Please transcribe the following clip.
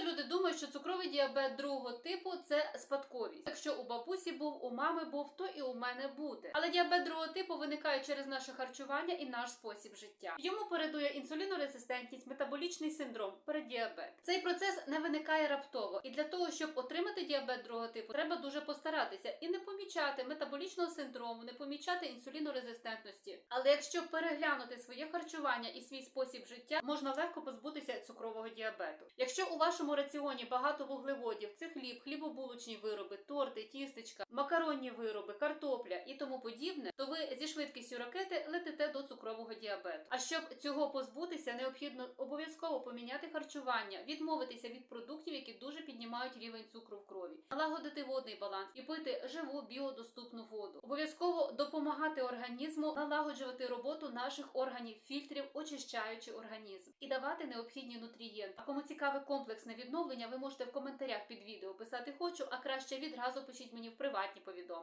Часто люди думають, що цукровий діабет другого типу це спадковість. Якщо у бабусі був, у мами був, то і у мене буде. Але діабет другого типу виникає через наше харчування і наш спосіб життя. Йому передує інсулінорезистентність, метаболічний синдром, передіабет. Цей процес не виникає раптово, і для того, щоб отримати діабет другого типу, треба дуже постаратися і не помічати метаболічного синдрому, не помічати інсулінорезистентності. Але якщо переглянути своє харчування і свій спосіб життя, можна легко позбутися цукрового діабету. Якщо у вашому раціоні багато вуглеводів, це хліб, хлібобулочні вироби, торти, тістечка, макаронні вироби, картопля і тому подібне, то ви зі швидкістю ракети летите діабету. А щоб цього позбутися, необхідно обов'язково поміняти харчування, відмовитися від продуктів, які дуже піднімають рівень цукру в крові, налагодити водний баланс і пити живу біодоступну воду. Обов'язково допомагати організму налагоджувати роботу наших органів фільтрів, очищаючи організм і давати необхідні нутрієнти. А кому цікаве комплексне відновлення, ви можете в коментарях під відео писати хочу, а краще відразу пишіть мені в приватні повідомлення.